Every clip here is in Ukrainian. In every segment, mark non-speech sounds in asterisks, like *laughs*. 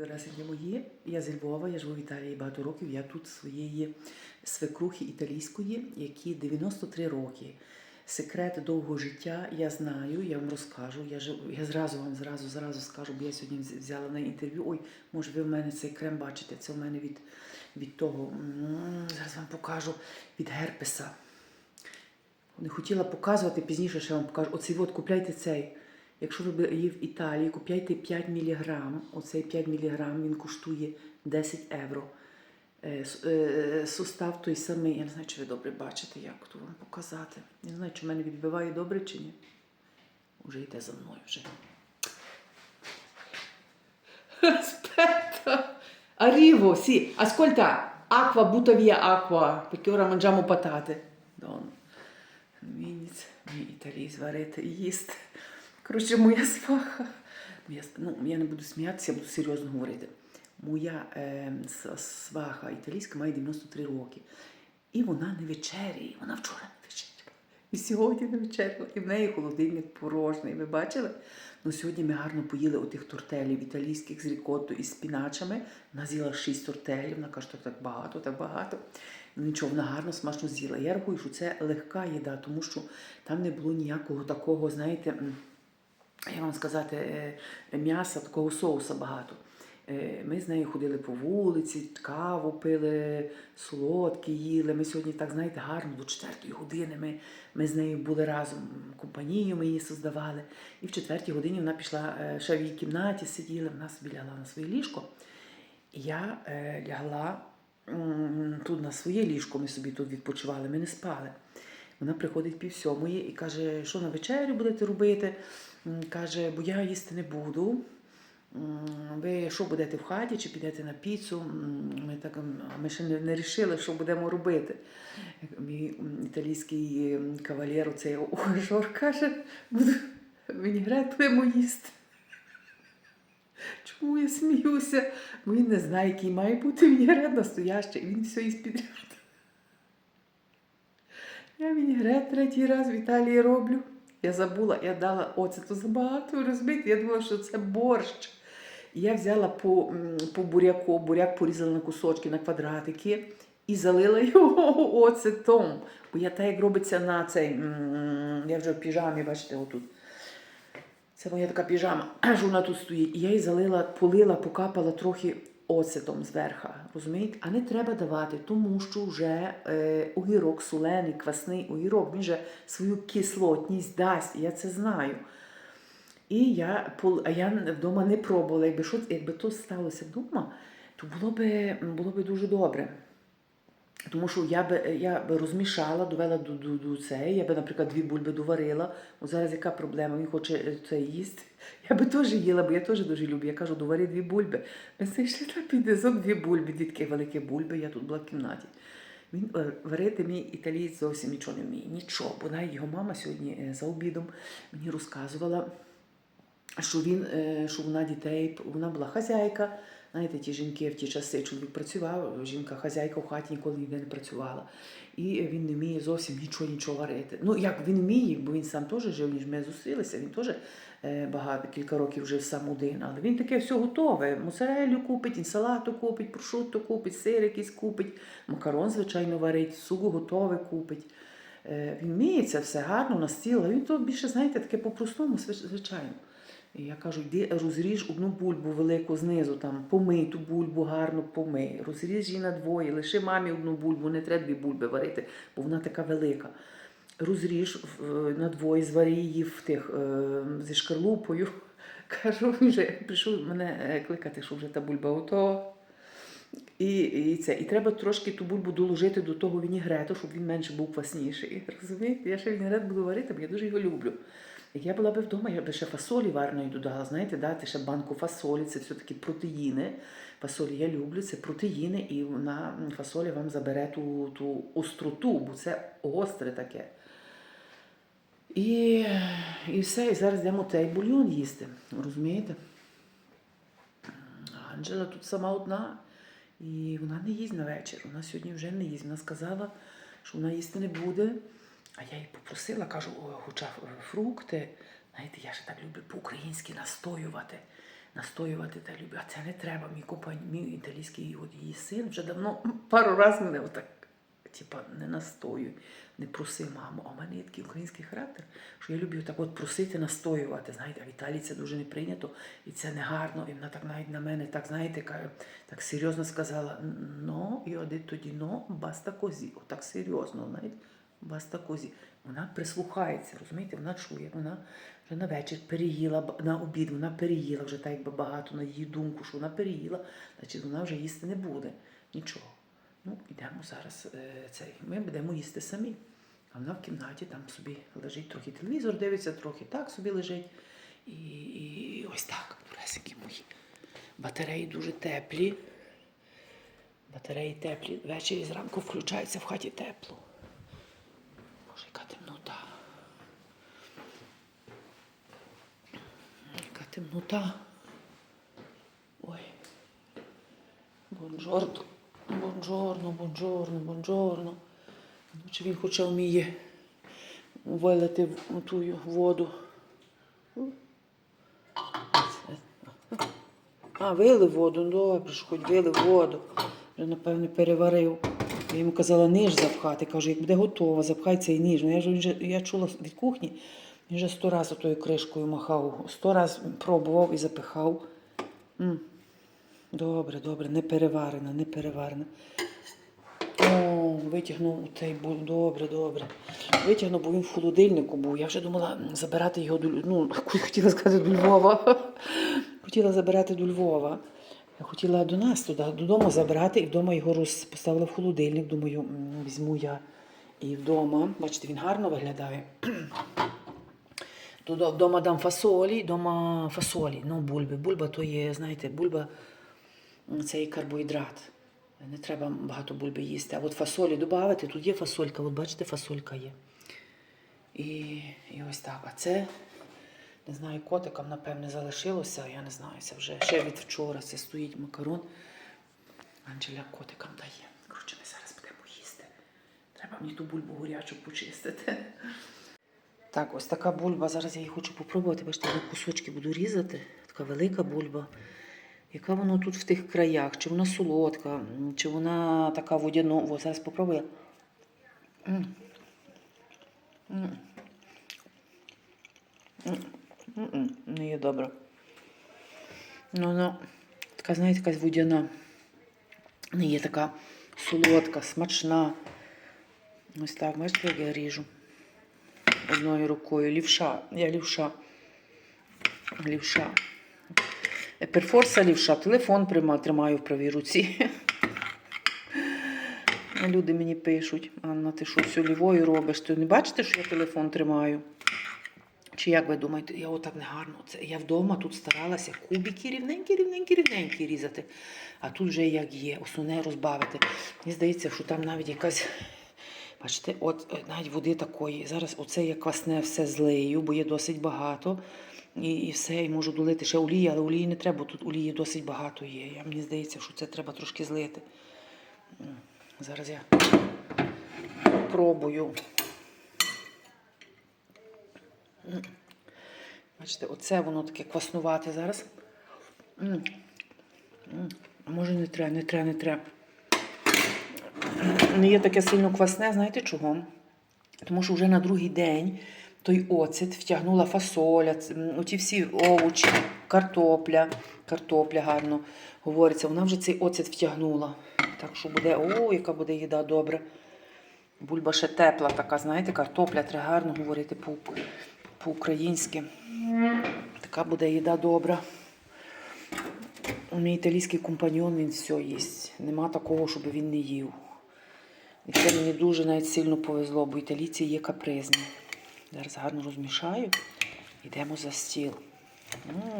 Доресенькі мої, я зі Львова, я живу в Італії багато років. Я тут своєї свекрухи італійської, які 93 роки. Секрет довгого життя я знаю, я вам розкажу. Я жив, я зразу вам зразу зразу скажу, бо я сьогодні взяла на інтерв'ю. Ой, може, ви в мене цей крем бачите? Це в мене від, від того. Зараз вам покажу від герпеса. Не хотіла показувати, пізніше ще вам покажу. Оцей от купляйте цей. Якщо ви є в Італії, купляйте 5 мг. Оцей 5 мг він коштує 10 євро. Е, е, Сустав той самий. Я не знаю, чи ви добре бачите, як то вам показати. Я не знаю, чи в мене відбиває добре чи ні. Уже йде за мною вже. Arrivo, sì, ascolta, acqua, butta via acqua, perché ora mangiamo patate. Дон. Мінець, мій італій зварити і їсти. Коротше, моя сваха. Моя, ну, я не буду сміятися, я буду серйозно говорити. Моя е, сваха італійська має 93 роки. І вона не вечеряє, вона вчора не вечеряла. І сьогодні не вечеряла. І в неї холодильник порожній. Ви бачили? Ну, сьогодні ми гарно поїли отих тортелів італійських з рікотто і спіначами. Вона з'їла 6 тортелів, вона каже, так багато, так багато. Ну, Нічого, вона гарно, смачно з'їла. Я рахую, що це легка їда, тому що там не було ніякого такого, знаєте, як вам сказати, е, м'яса, такого соуса багато. Е, Ми з нею ходили по вулиці, каву пили, солодкі їли. Ми сьогодні, так знаєте, гарно до четвертої години. Ми, ми з нею були разом, компанію ми її создавали. І в четвертій годині вона пішла е, ще в її кімнаті, сиділи, вона собі лягла на своє ліжко. Я е, лягла тут на своє ліжко, ми собі тут відпочивали, ми не спали. Вона приходить пів сьомої і каже, що на вечерю будете робити. Каже, бо я їсти не буду. Ви що будете в хаті чи підете на піцу? Ми так ми ще не, рішили, що будемо робити. Мій італійський м, кавалер, оцей Жор, каже, буду вінігрет будемо їсти. Чому я сміюся? Бо він не знає, який має бути вінігрет настоящий, він все їсть підряд. Я вінігрет третій раз в Італії роблю. Я забула, я дала оцету забагато розбити. Я думала, що це борщ. Я взяла по, по буряку, буряк порізала на кусочки, на квадратики і залила його *laughs* оцетом. Бо я так як робиться на цей. Я вже в піжамі, бачите, отут. Це моя така піжама, аж вона тут стоїть. І я її залила, полила, покапала трохи оцетом зверха. Розумієте? А не треба давати, тому що вже е, огірок, солений, квасний огірок, він же свою кислотність дасть. Я це знаю. І я, а я вдома не пробувала. Якби, що, якби то сталося вдома, то було би, було би дуже добре. Тому що я би, я би розмішала, довела до, до, до це. Я би, наприклад, дві бульби доварила. От зараз яка проблема? Він хоче е, це їсти. *laughs* Я би теж їла, бо я теж дуже люблю. Я кажу, довари дві бульби. Ми зайшли на підезок дві бульби, дві такі великі бульби, я тут була в кімнаті. Він е, варити мій італієць зовсім нічого не вміє. Нічого. Бо навіть його мама сьогодні е, за обідом мені розказувала, що він, е, що вона дітей, вона була хазяйка. Знаєте, ті жінки в ті часи чоловік працював, жінка хазяйка в хаті ніколи ніде не працювала. І він не вміє зовсім нічого нічого варити. Ну як він вміє, бо він сам теж жив, ніж ми зустрілися, він теж е, багато кілька років жив сам один. Але він таке все готове. Моцарелю купить, інсалату купить, прошутто купить, сир якийсь купить, макарон, звичайно, варить, сугу готове купить. Е, Він вміє це все гарно на стіл, він то більше, знаєте, таке по-простому, звичайно. Я кажу, йди розріж одну бульбу велику знизу, там, помий ту бульбу гарно помий, розріж її на двоє, лиши мамі одну бульбу, не треба дві бульби варити, бо вона така велика. Розріж на двоє, звари її в тих е, зі шкарлупою. *laughs* Кажу, вже прийшов мене е, кликати, що вже та бульба готова. І, і, це, і треба трошки ту бульбу доложити до того вінігрету, щоб він менше був квасніший. *laughs* Розумієте? Я ще вінігрет буду варити, бо я дуже його люблю. Я була би вдома, я б ще фасолі варної додала. Знаєте, дати ще банку фасолі, це все-таки протеїни. Фасолі я люблю, це протеїни, і вона м, фасоля вам забере ту, ту остроту, бо це гостре таке. І, і все, і зараз йдемо цей бульйон їсти. Розумієте? Анджела тут сама одна, і вона не їсть на вечір. Вона сьогодні вже не їсть. Вона сказала, що вона їсти не буде. А я їй попросила, кажу, хоча фрукти. Знаєте, я ще так люблю по-українськи настоювати. настоювати та люблю. А це не треба. Мій компань, мій італійський от її син вже давно пару разів мене отак, типа, не настоюй, не проси маму. А в мене є такий український характер, що я люблю так от просити, настоювати. Знаєте, а в Італії це дуже не прийнято, і це не гарно. І вона так навіть на мене, так знаєте, каже, так серйозно сказала: но, і один тоді но, баста козі. Отак серйозно, знаєте, баста козі. Вона прислухається, розумієте, вона чує, вона вже на вечір переїла, на обід вона переїла вже так якби багато на її думку, що вона переїла, значить вона вже їсти не буде. Нічого. Ну, йдемо зараз е, цей. Ми будемо їсти самі. А вона в кімнаті там собі лежить, трохи телевізор дивиться, трохи так собі лежить. І, і ось так, дуресики мої. Батареї дуже теплі. Батареї теплі. Ввечері зранку включаються в хаті тепло. Темнота. Ой. Бонжорно, бонжорно, бонжорно, бонжорно. Ну, Чи він хоча вміє вилити ту воду? А, вилив воду, ну добре, що хоч вилив воду. Вже, напевне, переварив. Я йому казала ніж запхати. Кажу, як буде готова, запхай цей ніж. Ну, я, ж, я чула від кухні, він вже сто разів тою кришкою махав, сто разів пробував і запихав. М. Добре, добре, не переварена, не переварена. О, витягнув цей бу- добре, добре. Витягнув, бо він в холодильнику був. Я вже думала забирати його до ну, *laughs* хотіла сказати до Львова. *laughs* Хотіла забирати до Львова. Я хотіла до нас туди, додому забрати і вдома його роз... поставила в холодильник. Думаю, візьму я і вдома. Бачите, він гарно виглядає. Туди вдома дам фасолі, вдома фасолі, ну бульби. Бульба то є, знаєте, бульба це є карбоїдрат. Не треба багато бульби їсти. А от фасолі додати, тут є фасолька, от бачите, фасолька є. І, і ось так. А це, не знаю, котикам, напевне, залишилося, я не знаю, це вже ще від вчора це стоїть макарон. Анджеля котикам дає. Коротше, ми зараз будемо їсти. Треба мені ту бульбу горячу почистити. Так, ось така бульба. Зараз я її хочу попробувати. Бачите, я кусочки буду різати. Така велика бульба. Яка вона тут в тих краях? Чи вона солодка, чи вона така водяна? О, зараз попробую. М. М. Не є добре. Ну, вона така, знаєте, якась водяна. Не є така солодка, смачна. Ось так, бачите, як я ріжу. Одною рукою. Лівша. Я лівша. Лівша. Перфорса лівша. Телефон тримаю в правій руці. *laughs* Люди мені пишуть, Анна, ти що все лівою робиш? Ти не бачите, що я телефон тримаю? Чи як ви думаєте, я отак негарно. Це я вдома тут старалася кубики рівненькі, рівненькі, рівненькі різати. А тут вже як є, основне розбавити. Мені здається, що там навіть якась. Бачите, от е, навіть води такої. Зараз оце я квасне все злию, бо є досить багато. І, і все, і можу долити ще олії, але олії не треба, тут олії досить багато є. Я, мені здається, що це треба трошки злити. Зараз я пробую. Бачите, оце воно таке кваснувате зараз. А може не треба, не треба, не треба. Не є таке сильно квасне, знаєте чого? Тому що вже на другий день той оцет втягнула фасоля, оті всі овочі, картопля, картопля гарно говориться, вона вже цей оцет втягнула. Так що буде, о, яка буде їда добра. Бульба ще тепла така, знаєте, картопля, треба гарно говорити по- по-українськи. Така буде їда добра. У Мій італійський компаньон, він все їсть. Нема такого, щоб він не їв. І це мені дуже навіть сильно повезло, бо італійці є капризні. Зараз гарно розмішаю. Йдемо за стіл.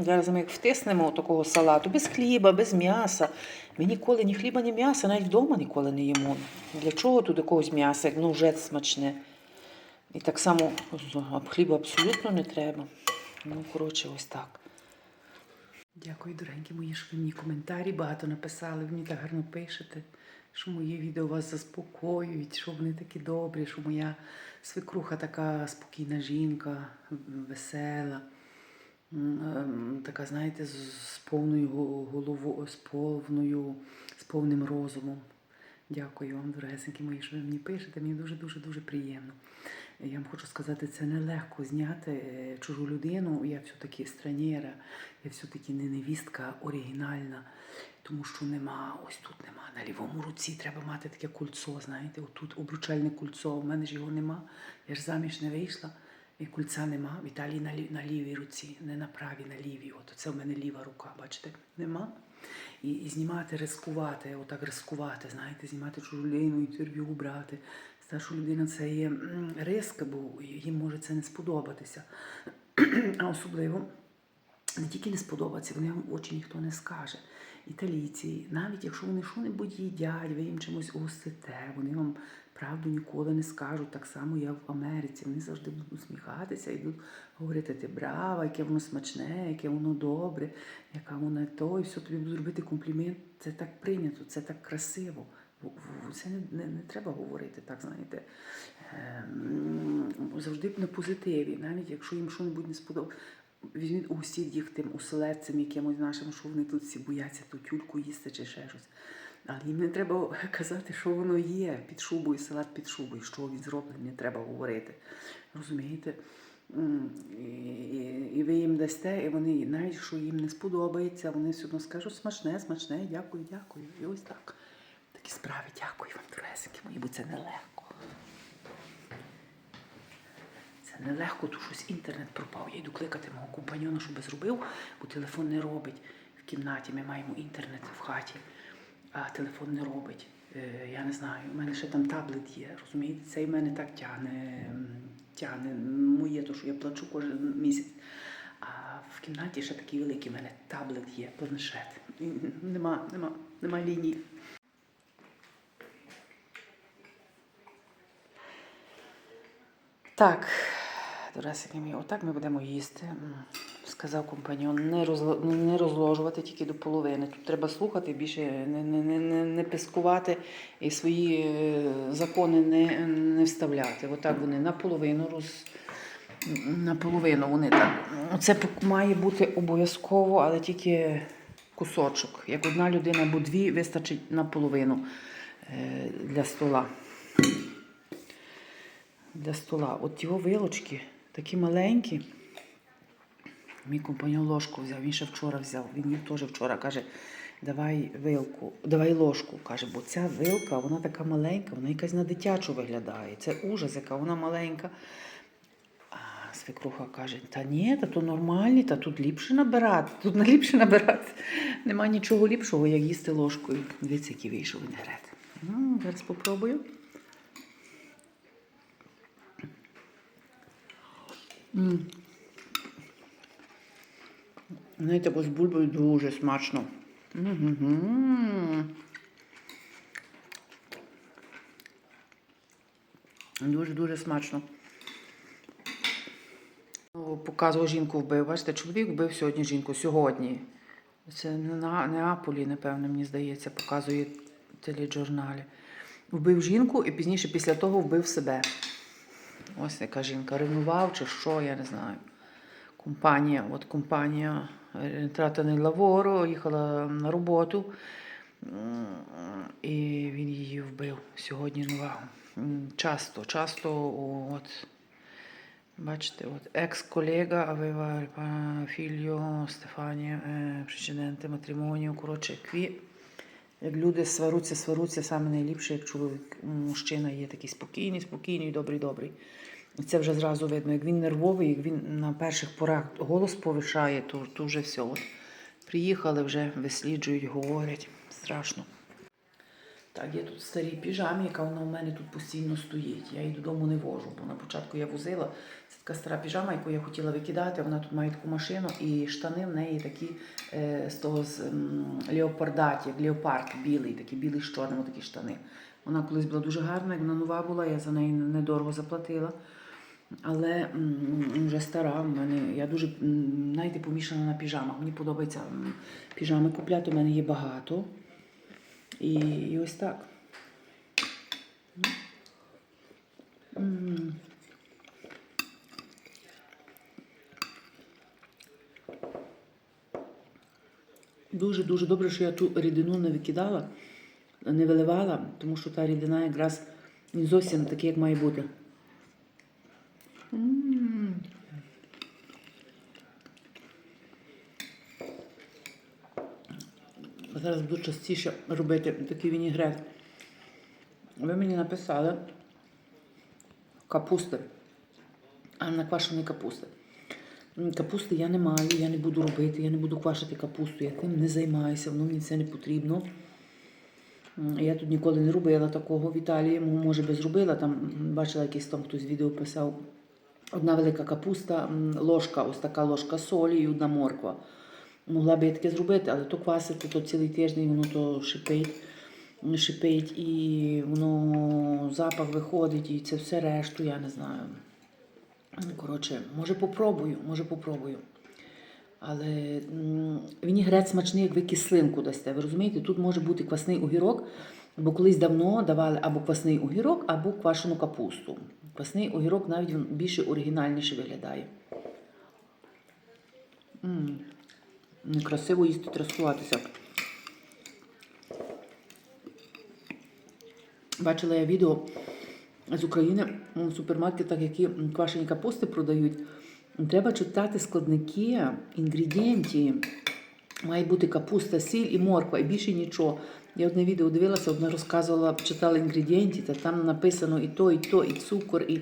Зараз ми як втиснемо такого салату без хліба, без м'яса. Ми ніколи ні хліба, ні м'яса, навіть вдома ніколи не їмо. Для чого тут якогось м'яса, як воно вже смачне. І так само хліба абсолютно не треба. Ну, коротше, ось так. Дякую, дорогенькі мої, мені коментарі багато написали. Ви мені так гарно пишете, що мої відео вас заспокоюють, що вони такі добрі, що моя свекруха така спокійна жінка, весела. ем, така, знаєте, з, повною головою, з повною, з повним розумом. Дякую вам, дорогесенькі мої, що ви мені пишете. Мені дуже дуже дуже приємно. Я вам хочу сказати, це нелегко зняти е, чужу людину. Я все-таки странєра, я все-таки не невістка оригінальна, тому що нема, ось тут нема. На лівому руці треба мати таке кульцо, знаєте, отут обручальне кульцо. У мене ж його нема. Я ж заміж не вийшла. І кульця нема. В Італії на, лі- на лівій руці, не на правій, на лівій. От це в мене ліва рука, бачите? Нема. І, і знімати, рискувати, отак рискувати, знаєте, знімати чужу інтерв'ю брати. Старшу людина це є риск, бо їм може це не сподобатися. *clears throat* А особливо не тільки не сподобається, вони вам в очі ніхто не скаже. Італійці, навіть якщо вони що-небудь їдять, ви їм чимось угостите, вони вам правду ніколи не скажуть. Так само я в Америці. Вони завжди будуть усміхатися і будуть говорити, ти брава, яке воно смачне, яке воно добре, яка вона то, і все тобі будуть робити комплімент. Це так прийнято, це так красиво. Це не, не, не треба говорити, так знаєте. Ем, Завжди на позитиві, навіть якщо їм щось не сподобається. Візьміть угостіть їх тим оселедцем якимось нашим, що вони тут всі бояться ту тюльку їсти чи ще щось. Але їм не треба *laughs* казати, що воно є під шубою, салат під шубою, що він зроблений, не треба говорити. Розумієте? І, ви їм дасте, і вони, навіть що їм не сподобається, вони все одно скажуть смачне, смачне, дякую, дякую. І ось так. Такі справи, дякую вам, дорогесенькі мої, бо це нелегко. Це нелегко, тому щось інтернет пропав. Я йду кликати мого компаньона, щоб зробив, бо телефон не робить. В кімнаті ми маємо інтернет в хаті, а телефон не робить. Е, Я не знаю, у мене ще там таблет є, розумієте? Цей в мене так тягне, тягне моє, то що я плачу кожен місяць. А в кімнаті ще такий великий в мене таблет є, планшет. Нема, нема, нема лінії. Так, дорогесенькі мої, отак ми будемо їсти. Сказав компаньон, не, розло- не розложувати тільки до половини. Тут треба слухати, більше не, не, не, не, не пискувати і свої е, закони не, не вставляти. Отак вони наполовину роз. Наполовину вони так. Це має бути обов'язково, але тільки кусочок. Як одна людина або дві, вистачить наполовину е, для стола для стола. От його вилочки такі маленькі. Мій компаньон ложку взяв, він ще вчора взяв. Він їв теж вчора каже, давай вилку, давай ложку. Каже, бо ця вилка, вона така маленька, вона якась на дитячу виглядає. Це ужас, яка вона маленька. А свекруха каже: та ні, та то нормальні, та тут ліпше набирати, тут не ліпше набирати. Нема нічого ліпшого, як їсти ложкою. Дивіться, який вийшов вінегрет. М, Зараз спробую. Знаєте, бо з бульбою дуже смачно. Дуже-дуже смачно. Показував жінку вбив. Бачите, чоловік вбив сьогодні жінку. Сьогодні. Це на Неаполі, напевно, мені здається, показує в теледжурналі. Вбив жінку і пізніше після того вбив себе. Ось яка жінка ревнував чи що, я не знаю. Компанія, от компанія Трата нel lavoro, їхала на роботу, і він її вбив сьогодні нова. М, Часто, часто, от, бачите, от екс-колега pa- figlio Стефанія, е, precedente коротше, кві. Як люди сваруться, сваруться, саме найліпше, як чоловік, мужчина є такий спокійний, спокійний, добрий, добрий. І це вже зразу видно. Як він нервовий, як він на перших порах голос повишає, то, то вже все. От. Приїхали, вже висліджують, говорять. Страшно. Так, є тут старі піжамі, яка вона у мене тут постійно стоїть. Я її додому не вожу, бо на початку я возила. Це така стара піжама, яку я хотіла викидати. Вона тут має таку машину, і штани в неї такі е, з того з м, леопардаті, як леопард білий, такий білий з чорним, такі штани. Вона колись була дуже гарна, як вона нова була, я за неї недорого заплатила. Але м, вже стара, мене я дуже м, знаєте, помішана на піжамах. Мені подобається м, піжами купляти, у мене є багато. І, і ось так. Дуже-дуже добре, що я ту рідину не викидала, не виливала, тому що та рідина якраз не зовсім така, як має бути. Зараз буду частіше робити такий вінігрет. Ви мені написали капусти, а не квашеної капусти. Капусти я не маю, я не буду робити, я не буду квашити капусту, я тим не займаюся, воно мені це не потрібно. Я тут ніколи не робила такого в Італії, може би зробила, там бачила якийсь там хтось відео писав. Одна велика капуста, ложка, ось така ложка солі і одна морква. Могла би я таке зробити, але то квасити, то цілий тиждень воно то шипить, шипить і воно запах виходить, і це все решту, я не знаю. Коротше, може попробую, може попробую. Але м, вінігрет смачний, як ви кислинку дасте. Ви розумієте, тут може бути квасний огірок, бо колись давно давали або квасний огірок, або квашену капусту. Квасний огірок навіть більше оригінальніше виглядає. М, Некрасиво їсти трасуватися. Бачила я відео з України в супермаркетах, які квашені капусти продають. Треба читати складники, інгредієнтів. Має бути капуста, сіль і морква, і більше нічого. Я одне відео дивилася, одна розказувала, читала інгредієнти, та там написано і то, і то, і цукор, і,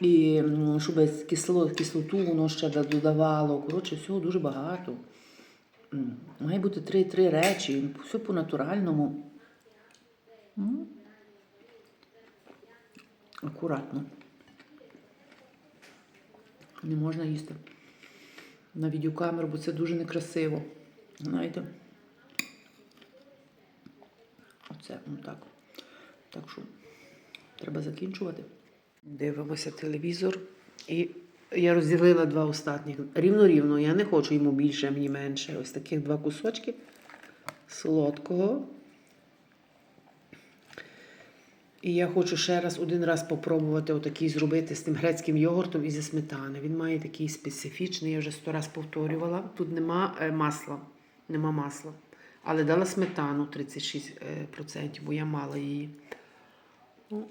і щоб кисло, кислоту воно ще додавало. Коротше, всього дуже багато. Має бути три-три речі, все по-натуральному. Акуратно. Не можна їсти на відеокамеру, бо це дуже некрасиво. Знаєте? Оце ну так. Так що треба закінчувати. Дивимося телевізор. І я розділила два останніх. Рівно-рівно. Я не хочу йому більше, мені менше. Ось таких два кусочки солодкого. І я хочу ще раз один раз попробувати отакий зробити з тим грецьким йогуртом і зі сметани. Він має такий специфічний, я вже сто раз повторювала. Тут нема е, масла, нема масла. Але дала сметану 36%, бо я мала її. Ну.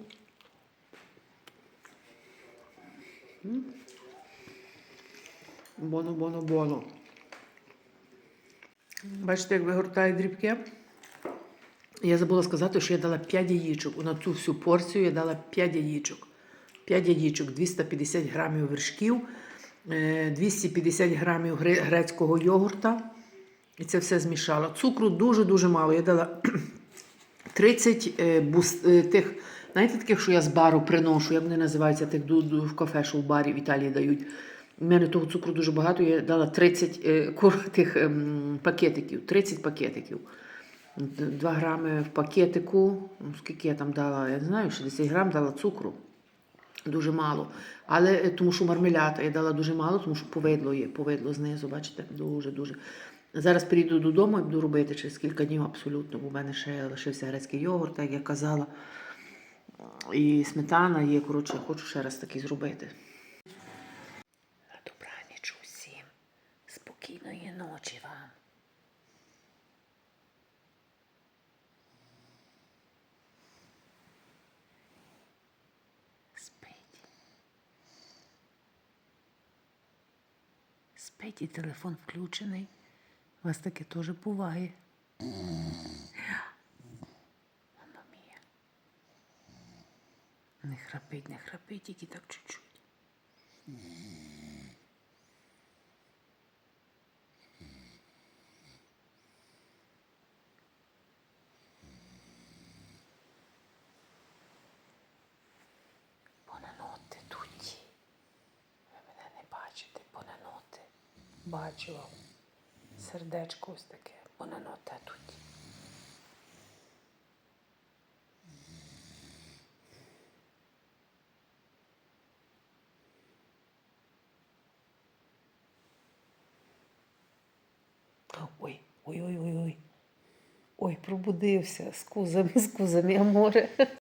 М. Боно, боно, боно. Бачите, як вигортає дрібки? Я забула сказати, що я дала 5 яєчок. На цю всю порцію я дала 5 яєчок. 5 яєчок, 250 грамів вершків, е, 250 грамів грецького йогурта. І це все змішала. Цукру дуже-дуже мало. Я дала *clears throat* 30 е, бус, е, тих, знаєте, таких, що я з бару приношу, як вони називаються, тих в кафе, що в барі в Італії дають. У мене того цукру дуже багато, я дала 30 е, *laughs* тих ем, пакетиків, 30 пакетиків. 2 грами в пакетику. Ну, скільки я там дала, я не знаю, 60 грам дала цукру. Дуже мало. Але е, тому що мармелята я дала дуже мало, тому що повидло є, повидло знизу, бачите, дуже-дуже. Зараз прийду додому і буду робити через кілька днів абсолютно, бо в мене ще лишився грецький йогурт, як я казала. І сметана є, коротше, хочу ще раз такий зробити. Телефон включений. У вас таке теж буває. Воно мія. Не храпить, не храпить, тільки так чуть-чуть. Понаноти тут. Ви мене не бачите, понаноти. Бачу вам. Сердечко ось таке, понаноте тут. Ой, ой, ой, ой, ой. Ой, пробудився. Скузами, скузами, аморе.